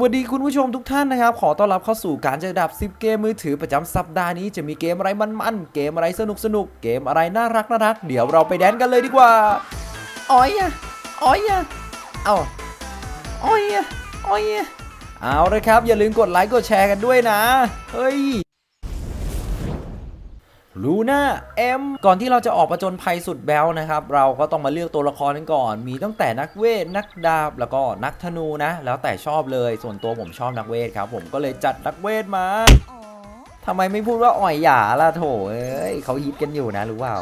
วัสดีคุณผู้ชมทุกท่านนะครับ ขอต้อนรับเข้าสู่การจัดอันดับ 10 เกมมือถือประจำสัปดาห์นี้จะมีเกมอะไรมันๆ เกมอะไรสนุกสนุกๆเกมอะไรน่ารักน่ารักเดี๋ยวเราไปแดนกันเลยดีกว่าอ้อยอะอ้อยอะเอาอ้อยอะอ้อยอะเอาเลยครับ อย่าลืมกดไลค์กดแชร์กันด้วยนะ เฮ้ย ลูน่าเอ็มก่อนที่เราจะออกประจนภัยสุดแบลนะครับ เราก็ต้องมาเลือกตัวละครกันก่อน มีตั้งแต่นักเวท นักดาบ แล้วก็นักธนูนะ แล้วแต่ชอบเลย ส่วนตัวผมชอบนักเวทครับ ผมก็เลยจัดนักเวทมาทำไมไม่พูดว่าอ่อยหยาล่ะโถเอ้ยเขาฮิตกันอยู่นะรู้เปล่า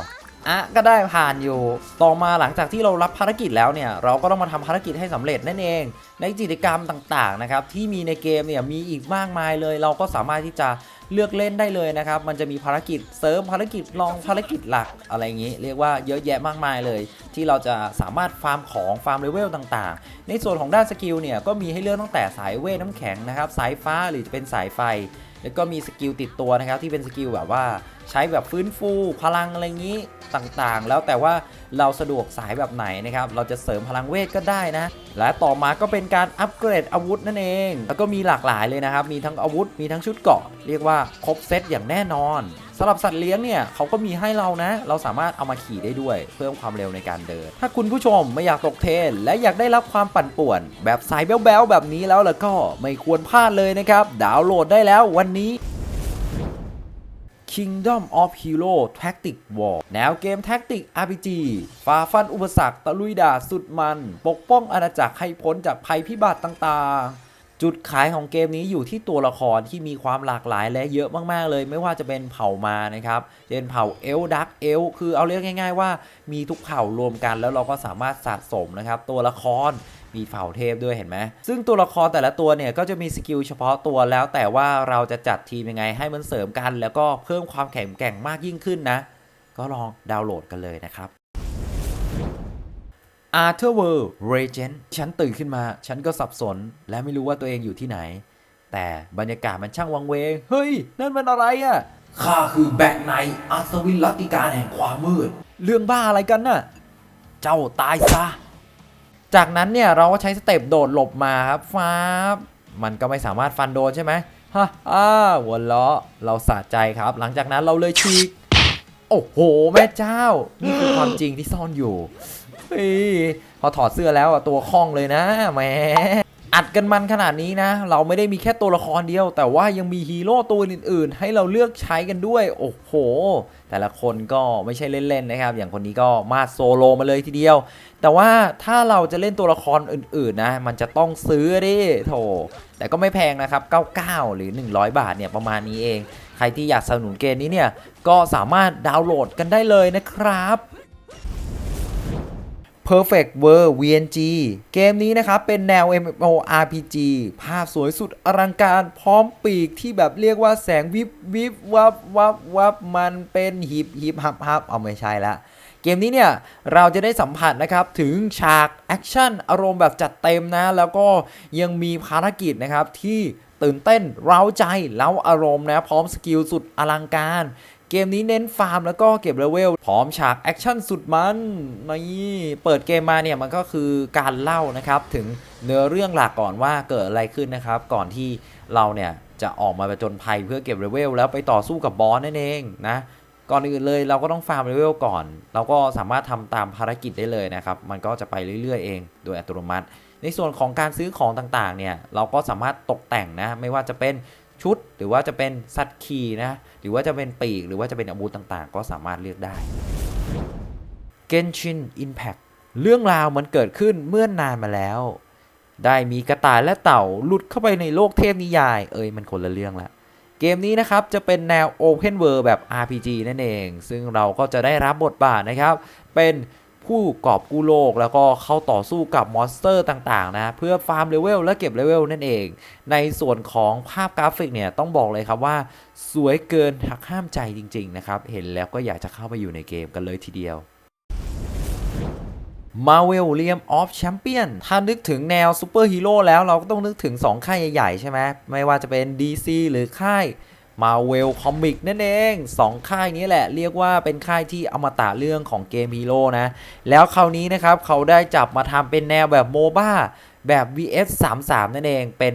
อะก็ได้ผ่านอยู่ ต่อมาหลังจากที่เรารับภารกิจแล้วเนี่ย เราก็ต้องมาทำภารกิจให้สำเร็จนั่นเอง ในกิจกรรมต่างๆนะครับที่มีในเกมเนี่ยมีอีกมากมายเลย เราก็สามารถที่จะเลือกเล่นได้เลยนะครับ มันจะมีภารกิจเสริมภารกิจรองภารกิจหลักอะไรอย่างนี้ เรียกว่าเยอะแยะมากมายเลย ที่เราจะสามารถฟาร์มของฟาร์มเลเวลต่างๆ ในส่วนของด้านสกิลเนี่ยก็มีให้เลือกตั้งแต่สายเวทน้ำแข็งนะครับสายฟ้าหรือจะเป็นสายไฟ แล้วก็มีสกิลติดตัวนะครับที่เป็นสกิลแบบว่าใช้แบบฟื้นฟูพลังอะไรอย่างนี้ต่างๆ แล้วแต่ว่าเราสะดวกสายแบบไหนนะครับ เราจะเสริมพลังเวทก็ได้นะ และต่อมาก็เป็นการอัปเกรดอาวุธนั่นเอง แล้วก็มีหลากหลายเลยนะครับ มีทั้งอาวุธ มีทั้งชุดเกราะ เรียกว่าครบเซตอย่างแน่นอนำหรับสัตว์เลี้ยงเนี่ยเขาก็มีให้เรานะ เราสามารถเอามาขี่ได้ด้วย เพิ่มความเร็วในการเดิน ถ้าคุณผู้ชมไม่อยากตกเทรนและอยากได้รับความปั่นป่วน แบบสายแบ๊วๆแบบนี้แล้วล่ะก็ไม่ควรพลาดเลยนะครับ ดาวน์โหลดได้แล้ววันนี้ Kingdom of Hero Tactic War แนวเกมแท็กติก RPG ฝ่าฟันอุปสรรคตะลุยด่าสุดมัน ปกป้องอาณาจักรให้พ้นจากภัยพิบัติต่างๆ จุดขายของเกมนี้อยู่ที่ตัวละครที่มีความหลากหลายและเยอะมากๆเลย ไม่ว่าจะเป็นเผ่ามานะครับเป็นเผ่าเอลดักเอลคือเอาเรียกง่าย ๆ ว่ามีทุกเผ่ารวมกัน แล้วเราก็สามารถสะสมนะครับ ตัวละครมีเผ่าเทพด้วยเห็นไหม ซึ่งตัวละครแต่ละตัวเนี่ย ก็จะมีสกิลเฉพาะตัวแล้วแต่ว่าเราจะจัดทีมยังไงให้มันเสริมกัน แล้วก็เพิ่มความแข็งแกร่งมากยิ่งขึ้นนะ ก็ลองดาวน์โหลดกันเลยนะครับ Arthur World Regent ฉันตื่นขึ้นมา ฉันก็สับสน และไม่รู้ว่าตัวเองอยู่ที่ไหน แต่บรรยากาศมันช่างวังเวง เฮ้ย นั่นมันอะไรอะ่ะข้าคือแบกไนอัศวินลัตติการแห่งความมืด เรื่องบ้าอะไรกันน่ะ เจ้าตายซะ จากนั้นเนี่ยเราก็ใช้สเต็ปโดดหลบมาครับฟ้าบมันก็ไม่สามารถฟันโดนใช่ไหมฮะอ้าหัวเราะเราสะใจครับ หลังจากนั้นเราเลยฉีก โอ้โห แม่เจ้า นี่คือความจริงที่ซ่อนอยู่พอถอดเสื้อแล้วอะตัวคล่องเลยนะแหม อัดกันมันขนาดนี้นะ เราไม่ได้มีแค่ตัวละครเดียว แต่ว่ายังมีฮีโร่ตัวอื่นๆ ให้เราเลือกใช้กันด้วย โอ้โห แต่ละคนก็ไม่ใช่เล่นๆนะครับ อย่างคนนี้ก็มาโซโลมาเลยทีเดียว แต่ว่าถ้าเราจะเล่นตัวละครอื่นๆนะ มันจะต้องซื้อดิโถ แต่ก็ไม่แพงนะครับ 99 หรือ 100 บาทเนี่ยประมาณนี้เอง ใครที่อยากสนับสนุนเกมนี้เนี่ย ก็สามารถดาวน์โหลดกันได้เลยนะครับ Perfect World VNG เกมนี้นะครับ เป็นแนว MMORPG ภาพสวยสุดอลังการพร้อมปีกที่แบบเรียกว่าแสงวิบวิบวับวับวับมันเป็นหิบหิบฮับฮับเอาไม่ใช่ละเกมนี้เนี่ย เราจะได้สัมผัสนะครับ ถึงฉากแอคชั่นอารมณ์แบบจัดเต็มนะ แล้วก็ยังมีภารกิจนะครับที่ตื่นเต้น เร้าใจเล้าอารมณ์นะ พร้อมสกิลสุดอลังการ เกมนี้เน้นฟาร์มแล้วก็เก็บเลเวลพร้อมฉากแอคชั่นสุดมันนี่เปิดเกมมาเนี่ยมันก็คือการเล่านะครับ ถึงเนื้อเรื่องหลักก่อนว่าเกิดอะไรขึ้นนะครับ ก่อนที่เราเนี่ยจะออกมาประจนภัยเพื่อเก็บเลเวลแล้วไปต่อสู้กับบอสนั่นเองนะก่อนอื่นเลยเราก็ต้องฟาร์มเลเวลก่อน เราก็สามารถทำตามภารกิจได้เลยนะครับ มันก็จะไปเรื่อยๆเองโดยอัตโนมัติ ในส่วนของการซื้อของต่างๆเนี่ยเราก็สามารถตกแต่งนะ ไม่ว่าจะเป็น ชุด หรือว่าจะเป็นสัตว์ขี่นะ หรือว่าจะเป็นปีก หรือว่าจะเป็นอาวุธต่างๆ ก็สามารถเลือกได้ Genshin Impact เรื่องราวมันเกิดขึ้นเมื่อนนานมาแล้ว ได้มีกระต่ายและเต่าหลุดเข้าไปในโลกเทพนิยาย เอ้ยมันคนละเรื่องละเกมนี้นะครับ จะเป็นแนว Open World แบบ RPG นั่นเอง ซึ่งเราก็จะได้รับบทบาทนะครับ เป็น ผู้กอบกู้โลก แล้วก็เข้าต่อสู้กับมอนสเตอร์ต่างๆนะเพื่อฟาร์มเลเวลและเก็บเลเวลนั่นเอง ในส่วนของภาพกราฟิกเนี่ยต้องบอกเลยครับว่า สวยเกินหักห้ามใจจริงๆนะครับเห็นแล้วก็อยากจะเข้าไปอยู่ในเกมกันเลยทีเดียว Marvel r e a l m of Champion ถ้านึกถึงแนวซูเปอร์ฮีโร่แล้วเราก็ต้องนึกถึง 2 ค่ายใหญ่ ๆ ใช่ไหมไม่ว่าจะเป็น DC หรือค่าย Marvel Comic นั่นเอง2ค่ายนี้แหละ เรียกว่าเป็นค่ายที่อมตะเรื่องของเกมฮีโร่นะ แล้วคราวนี้นะครับเขาได้จับมาทำเป็นแนวแบบโมบ้าแบบ VS 3 3 นั่นเองเป็น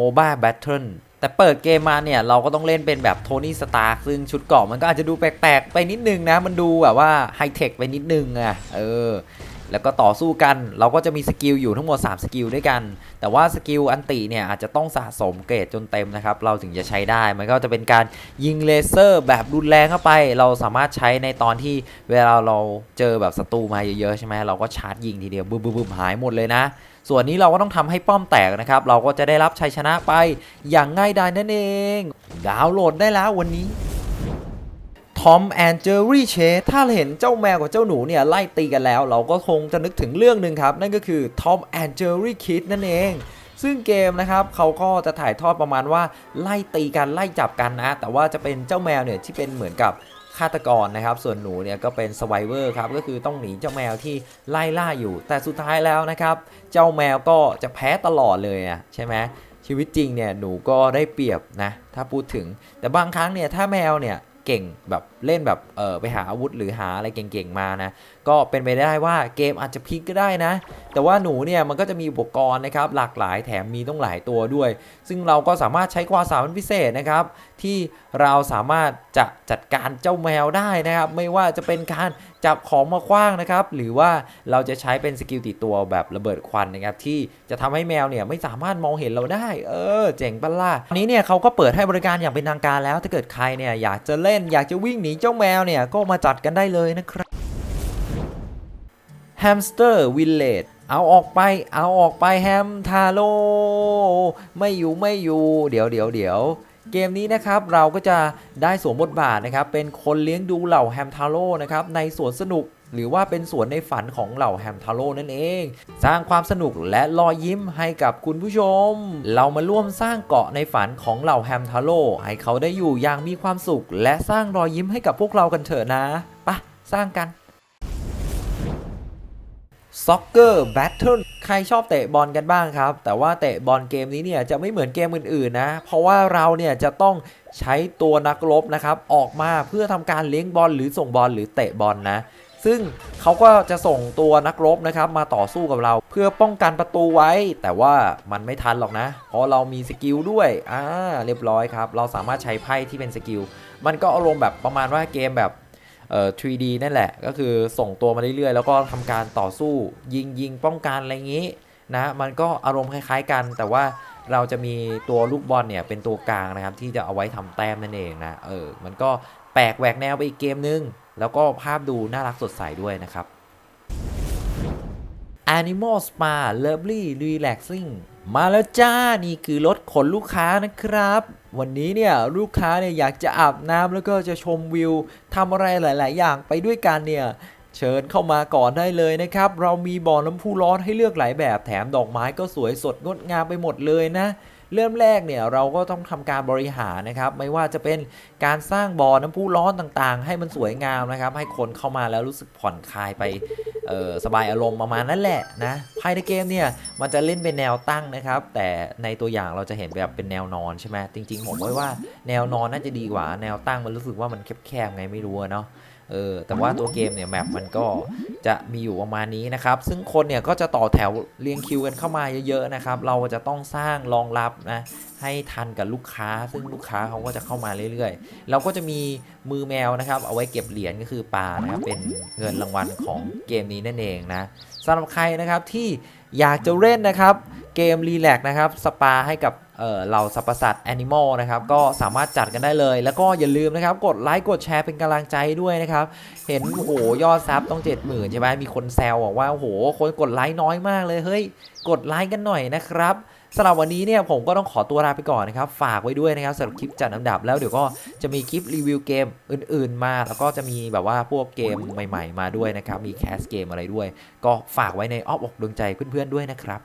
Mobile Battle แต่เปิดเกมมาเนี่ย เราก็ต้องเล่นเป็นแบบโทนี่สตาร์ซึ่งชุดเกราะมันก็อาจจะดูแปลกๆ ไปนิดนึงนะ มันดูแบบว่าไฮเทคไปนิดนึงอะ เออ แล้วก็ต่อสู้กันเราก็จะมีสกิลอยู่ทั้งหมด 3 สกิลด้วยกัน แต่ว่าสกิลอันติเนี่ยอาจจะต้องสะสมเกรดจนเต็มนะครับ เราถึงจะใช้ได้ มันก็จะเป็นการยิงเลเซอร์แบบรุนแรงเข้าไป เราสามารถใช้ในตอนที่เวลาเราเจอแบบศัตรูมาเยอะๆใช่ไหมเราก็ชาร์จยิงทีเดียวบึ้มบึ้มหายหมดเลยนะ ส่วนนี้เราก็ต้องทำให้ป้อมแตกนะครับ เราก็จะได้รับชัยชนะไปอย่างง่ายดายนั่นเอง ดาวน์โหลดได้แล้ววันนี้ ทอมแอนเจอรี่เชถ้าเห็นเจ้าแมวกับเจ้าหนูเนี่ยไล่ตีกันแล้ว เราก็คงจะนึกถึงเรื่องหนึ่งครับ นั่นก็คือทอมแอนเจอรี่คิดนั่นเอง ซึ่งเกมนะครับเขาก็จะถ่ายทอดประมาณว่าไล่ตีกันไล่จับกันนะ แต่ว่าจะเป็นเจ้าแมวเนี่ยที่เป็นเหมือนกับฆาตกรนะครับ ส่วนหนูเนี่ยก็เป็นสไวเวอร์ครับ ก็คือต้องหนีเจ้าแมวที่ไล่ล่าอยู่ แต่สุดท้ายแล้วนะครับ เจ้าแมวก็จะแพ้ตลอดเลยอะใช่ไหมชีวิตจริงเนี่ยหนูก็ได้เปรียบนะ ถ้าพูดถึง แต่บางครั้งเนี่ยถ้าแมวเนี่ยเก่งแบบ เล่นแบบเออไปหาอาวุธหรือหาอะไรเก่งๆมานะ ก็เป็นไปได้ว่าเกมอาจจะพลิกก็ได้นะ แต่ว่าหนูเนี่ยมันก็จะมีอุปกรณ์นะครับหลากหลายแถมมีต้องหลายตัวด้วย ซึ่งเราก็สามารถใช้ความสามารถพิเศษนะครับ ที่เราสามารถจะจัดการเจ้าแมวได้นะครับ ไม่ว่าจะเป็นการจับของมาคว้างนะครับ หรือว่าเราจะใช้เป็นสกิลติดตัวแบบระเบิดควันนะครับ ที่จะทำให้แมวเนี่ยไม่สามารถมองเห็นเราได้ เออ เจ๋งปะล่ะตอนนี้เนี่ยเขาก็เปิดให้บริการอย่างเป็นทางการแล้ว ถ้าเกิดใครเนี่ยอยากจะเล่นอยากจะวิ่งหนีเจ้าแมวเนี่ยก็มาจัดกันได้เลยนะครับแฮมสเตอร์วิลเลจเอาออกไป เอาออกไปแฮมทาโร่ไม่อยู่ไม่อยู่ เดี๋ยวเดี๋ยวเดี๋ยวเกมนี้นะครับเราก็จะได้สวมบทบาทนะครับเป็นคนเลี้ยงดูเหล่าแฮมทาโร่นะครับในสวนสนุก หรือว่าเป็นสวนในฝันของเหล่าแฮมทาโร่นั่นเอง สร้างความสนุกและรอยยิ้มให้กับคุณผู้ชม เรามาร่วมสร้างเกาะในฝันของเหล่าแฮมทาโร่ให้เขาได้อยู่อย่างมีความสุข และสร้างรอยยิ้มให้กับพวกเรากันเถอะนะปะสร้างกันซ็อกเกอร์แบทเทิลใครชอบเตะบอลกันบ้างครับ แต่ว่าเตะบอลเกมนี้เนี่ยจะไม่เหมือนเกมอื่นๆนะ เพราะว่าเราเนี่ยจะต้องใช้ตัวนักรบนะครับ ออกมาเพื่อทำการเลี้ยงบอลหรือส่งบอลหรือเตะบอลนะ ซึ่งเขาก็จะส่งตัวนักรบนะครับมาต่อสู้กับเรา เพื่อป้องกันประตูไว้ แต่ว่ามันไม่ทันหรอกนะ เพราะเรามีสกิลด้วยอ่าเรียบร้อยครับ เราสามารถใช้ไพ่ที่เป็นสกิล มันก็อารมณ์แบบประมาณว่าเกมแบบเอ่อ 3D นั่นแหละ ก็คือส่งตัวมาเรื่อยๆ แล้วก็ทำการต่อสู้ยิงยิงป้องกันอะไรอย่างนี้นะมันก็อารมณ์คล้าย ๆ กัน แต่ว่าเราจะมีตัวลูกบอลเนี่ยเป็นตัวกลางนะครับที่จะเอาไว้ทำแต้มนั่นเองนะเออมันก็แปลกแหวกแนวไปอีกเกมนึง แล้วก็ภาพดูน่ารักสดใสด้วยนะครับ Animal Spa Lovely Relaxing มาแล้วจ้า นี่คือรถขนลูกค้านะครับ วันนี้เนี่ยลูกค้าเนี่ยอยากจะอาบน้ำแล้วก็จะชมวิวทำอะไรหลาย ๆ อย่างไปด้วยกันเนี่ยเชิญเข้ามาก่อนได้เลยนะครับ เรามีบ่อน้ำพุร้อนให้เลือกหลายแบบแถมดอกไม้ก็สวยสดงดงามไปหมดเลยนะ เริ่มแรกเนี่ยเราก็ต้องทำการบริหารนะครับ ไม่ว่าจะเป็นการสร้างบ่อน้ำพุร้อนต่างๆ ให้มันสวยงามนะครับ ให้คนเข้ามาแล้วรู้สึกผ่อนคลายไปสบายอารมณ์ประมาณนั้นแหละนะภายในเกมเนี่ยมันจะเล่นเป็นแนวตั้งนะครับ แต่ในตัวอย่างเราจะเห็นแบบเป็นแนวนอนใช่ไหมจริง ๆ ผมว่าแนวนอนน่าจะดีกว่าแนวตั้งมันรู้สึกว่ามันแคบๆไงไม่รู้เนาะเออแต่ว่าตัวเกมเนี่ยแมปมันก็จะมีอยู่ประมาณนี้นะครับ ซึ่งคนเนี่ยก็จะต่อแถวเรียงคิวกันเข้ามาเยอะๆนะครับ เราจะต้องสร้างรองรับนะให้ทันกับลูกค้า ซึ่งลูกค้าเขาก็จะเข้ามาเรื่อยๆ เราก็จะมีมือแมวนะครับ เอาไว้เก็บเหรียญก็คือปลานะครับเป็นเงินรางวัลของเกมนี้นั่นเองนะสำหรับใครนะครับที่อยากจะเล่นนะครับ เกมรีแลกนะครับ สปาให้กับ เอ่อเหล่าสรรพสัตว์แอนิมอลนะครับก็สามารถจัดกันได้เลย แล้วก็อย่าลืมนะครับกดไลค์กดแชร์เป็นกำลังใจด้วยนะครับเห็นโอ้โหยอดซับต้อง 70,000ใช่ไหมมีคนแซวบอกว่าโอ้โหคนกดไลค์น้อยมากเลยเฮ้ยกดไลค์กันหน่อยนะครับสำหรับวันนี้เนี่ยผมก็ต้องขอตัวลาไปก่อนนะครับ ฝากไว้ด้วยนะครับสำหรับคลิปจัดอันดับแล้วเดี๋ยวก็จะมีคลิปรีวิวเกมอื่น ๆ มา แล้วก็จะมีแบบว่าพวกเกมใหม่ ๆ มาด้วยนะครับ มีแคสเกมอะไรด้วย ก็ฝากไว้ในอ้อมอกดวงใจเพื่อน ๆ ด้วยนะครับ